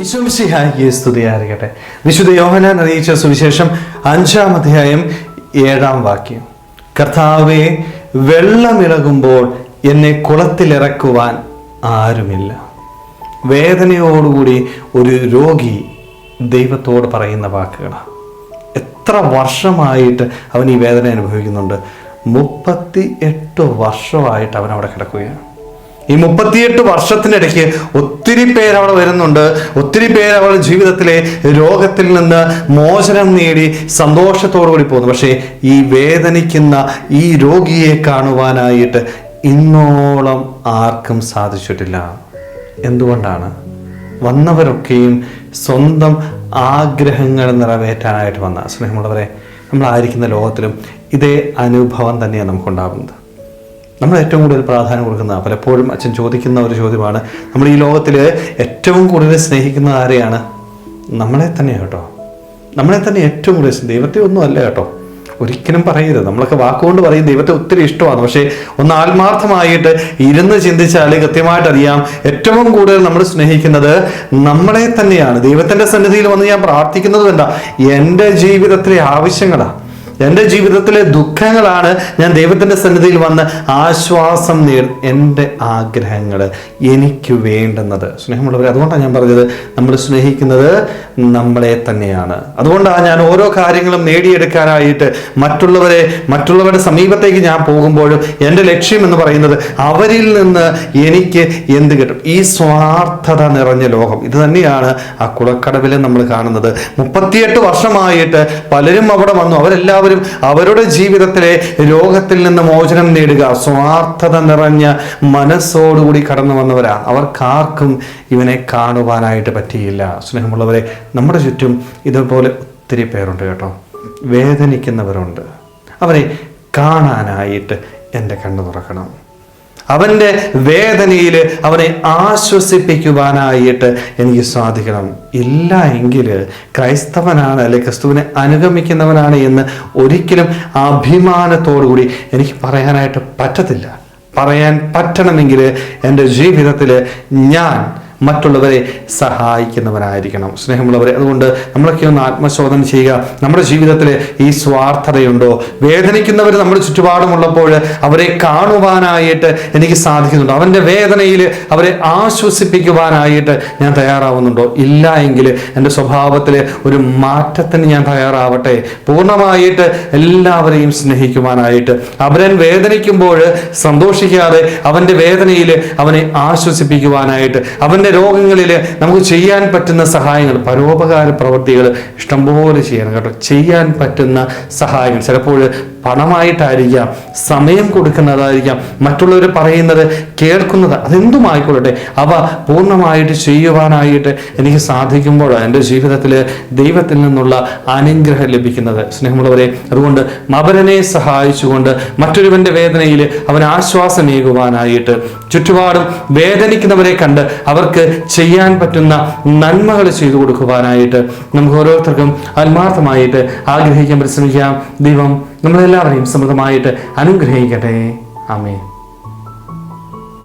ഈശോമിശിഹായിക്ക് സ്തുതിയായിരിക്കട്ടെ. വിശുദ്ധ യോഹനാൻ അറിയിച്ച സുവിശേഷം അഞ്ചാം അധ്യായം ഏഴാം വാക്യം. കർത്താവെ വെള്ളമിളകുമ്പോൾ എന്നെ കുളത്തിലിറക്കുവാൻ ആരുമില്ല. വേദനയോടുകൂടി ഒരു രോഗി ദൈവത്തോട് പറയുന്ന വാക്കുകളാണ് എത്ര വർഷമായിട്ട് അവൻ ഈ വേദന അനുഭവിക്കുന്നുണ്ട്. മുപ്പത്തി എട്ട് വർഷമായിട്ട് അവൻ അവിടെ കിടക്കുകയാണ്. ഈ മുപ്പത്തിയെട്ട് വർഷത്തിനിടയ്ക്ക് ഒത്തിരി പേര് അവിടെ വരുന്നുണ്ട്. ഒത്തിരി പേര് അവരുടെ ജീവിതത്തിലെ രോഗത്തിൽ നിന്ന് മോചനം നേടി സന്തോഷത്തോടു കൂടി പോകുന്നു. പക്ഷേ ഈ വേദനിക്കുന്ന ഈ രോഗിയെ കാണുവാനായിട്ട് ഇന്നോളം ആർക്കും സാധിച്ചിട്ടില്ല. എന്തുകൊണ്ടാണ്? വന്നവരൊക്കെയും സ്വന്തം ആഗ്രഹങ്ങൾ നിറവേറ്റാനായിട്ട് വന്ന സ്നേഹമുള്ളവരെ നമ്മളായിരിക്കുന്ന ലോകത്തിലും ഇതേ അനുഭവം തന്നെയാണ് നമുക്കുണ്ടാകുന്നത്. നമ്മൾ ഏറ്റവും കൂടുതൽ പ്രാധാന്യം കൊടുക്കുന്ന പലപ്പോഴും അച്ഛൻ ചോദിക്കുന്ന ഒരു ചോദ്യമാണ് നമ്മൾ ഈ ലോകത്തിൽ ഏറ്റവും കൂടുതൽ സ്നേഹിക്കുന്നത് ആരെയാണ്? നമ്മളെ തന്നെ കേട്ടോ. നമ്മളെ തന്നെ ഏറ്റവും കൂടുതൽ ദൈവത്തെ ഒന്നും അല്ല കേട്ടോ. ഒരിക്കലും പറയരുത്. നമ്മളൊക്കെ വാക്കുകൊണ്ട് പറയും ദൈവത്തെ ഒത്തിരി ഇഷ്ടമാണ്. പക്ഷേ ഒന്ന് ആത്മാർത്ഥമായിട്ട് ഇരുന്ന് ചിന്തിച്ചാൽ കൃത്യമായിട്ട് അറിയാം ഏറ്റവും കൂടുതൽ നമ്മൾ സ്നേഹിക്കുന്നത് നമ്മളെ തന്നെയാണ്. ദൈവത്തിന്റെ സന്നിധിയിൽ വന്ന് ഞാൻ പ്രാർത്ഥിക്കുന്നത് എന്താ എന്റെ ജീവിതത്തിലെ ആവശ്യങ്ങളാണ് എന്റെ ജീവിതത്തിലെ ദുഃഖങ്ങളാണ് ഞാൻ ദൈവത്തിന്റെ സന്നിധിയിൽ വന്ന് ആശ്വാസം നേർ എന്റെ ആഗ്രഹങ്ങൾ എനിക്ക് വേണ്ടുന്നത്. സ്നേഹമുള്ളവർ അതുകൊണ്ടാണ് ഞാൻ പറഞ്ഞത് നമ്മൾ സ്നേഹിക്കുന്നത് നമ്മളെ തന്നെയാണ്. അതുകൊണ്ടാണ് ഞാൻ ഓരോ കാര്യങ്ങളും നേടിയെടുക്കാനായിട്ട് മറ്റുള്ളവരെ മറ്റുള്ളവരുടെ സമീപത്തേക്ക് ഞാൻ പോകുമ്പോഴും എന്റെ ലക്ഷ്യം എന്ന് പറയുന്നത് അവരിൽ നിന്ന് എനിക്ക് എന്ത് കിട്ടും? ഈ സ്വാർത്ഥത നിറഞ്ഞ ലോകം. ഇത് തന്നെയാണ് ആ കുളക്കടവിൽ നമ്മൾ കാണുന്നത്. മുപ്പത്തിയെട്ട് വർഷമായിട്ട് പലരും അവിടെ വന്നു. അവരെല്ലാവരും അവരുടെ ജീവിതത്തിലെ രോഗത്തിൽ നിന്ന് മോചനം നേടുക സ്വാർത്ഥത നിറഞ്ഞ മനസ്സോടുകൂടി കടന്നു വന്നവരാ. അവർക്കാർക്കും ഇവനെ കാണുവാനായിട്ട് പറ്റിയില്ല. സ്നേഹമുള്ളവരെ നമ്മുടെ ചുറ്റും ഇതുപോലെ ഒത്തിരി പേരുണ്ട് കേട്ടോ. വേദനിക്കുന്നവരുണ്ട്. അവരെ കാണാനായിട്ട് എന്റെ കണ്ണു തുറക്കണം. അവന്റെ വേദനയിൽ അവനെ ആശ്വസിപ്പിക്കുവാനായിട്ട് എനിക്ക് സാധിക്കണം. ഇല്ല എങ്കിൽ ക്രൈസ്തവനാണ് അല്ലെ ക്രിസ്തുവിനെ അനുഗമിക്കുന്നവനാണ് എന്ന് ഒരിക്കലും അഭിമാനത്തോടുകൂടി എനിക്ക് പറയാനായിട്ട് പറ്റത്തില്ല. പറയാൻ പറ്റണമെങ്കിൽ എന്റെ ജീവിതത്തിൽ ഞാൻ മറ്റുള്ളവരെ സഹായിക്കുന്നവനായിരിക്കണം സ്നേഹമുള്ളവരെ അതുകൊണ്ട് നമ്മളൊക്കെ ഒന്ന് ആത്മശോധന ചെയ്യുക. നമ്മുടെ ജീവിതത്തിൽ ഈ സ്വാർത്ഥതയുണ്ടോ? വേദനിക്കുന്നവർ നമ്മുടെ ചുറ്റുപാടുമുള്ളപ്പോൾ അവരെ കാണുവാനായിട്ട് എനിക്ക് സാധിക്കുന്നുണ്ടോ? അവന്റെ വേദനയിൽ അവരെ ആശ്വസിപ്പിക്കുവാനായിട്ട് ഞാൻ തയ്യാറാവുന്നുണ്ടോ? ഇല്ല എങ്കിൽ എന്റെ സ്വഭാവത്തിൽ ഒരു മാറ്റത്തിന് ഞാൻ തയ്യാറാവട്ടെ. പൂർണമായിട്ട് എല്ലാവരെയും സ്നേഹിക്കുവാനായിട്ട്. അവരൻ വേദനിക്കുമ്പോൾ സന്തോഷിക്കാതെ അവന്റെ വേദനയിൽ അവനെ ആശ്വസിപ്പിക്കുവാനായിട്ട് അവന്റെ രോഗങ്ങളിൽ നമുക്ക് ചെയ്യാൻ പറ്റുന്ന സഹായങ്ങൾ പരോപകാര പ്രവൃത്തികൾ ഇഷ്ടംപോലെ ചെയ്യണം കേട്ടോ. ചെയ്യാൻ പറ്റുന്ന സഹായങ്ങൾ. ചിലപ്പോൾ പണമായിട്ടായിരിക്കാം സമയം കൊടുക്കുന്നതായിരിക്കാം മറ്റുള്ളവർ പറയുന്നത് കേൾക്കുന്നത് അതെന്തുമായിക്കൊള്ളട്ടെ അവ പൂർണമായിട്ട് ചെയ്യുവാനായിട്ട് എനിക്ക് സാധിക്കുമ്പോൾ എന്റെ ജീവിതത്തിൽ ദൈവത്തിൽ നിന്നുള്ള അനുഗ്രഹം ലഭിക്കുന്നത് സ്നേഹമുള്ളവരെ. അതുകൊണ്ട് മബരനെ സഹായിച്ചുകൊണ്ട് മറ്റൊരുവന്റെ വേദനയിൽ അവൻ ആശ്വാസമേകുവാനായിട്ട് ചുറ്റുപാടും വേദനിക്കുന്നവരെ കണ്ട് അവർക്ക് ചെയ്യാൻ പറ്റുന്ന നന്മകൾ ചെയ്തു കൊടുക്കുവാനായിട്ട് നമുക്ക് ഓരോരുത്തർക്കും ആത്മാർത്ഥമായിട്ട് ആഗ്രഹിക്കാൻ പരിശ്രമിക്കാം. ദൈവം നമ്മളെല്ലാവരെയും സമൃദ്ധമായിട്ട് അനുഗ്രഹിക്കട്ടെ. ആമേ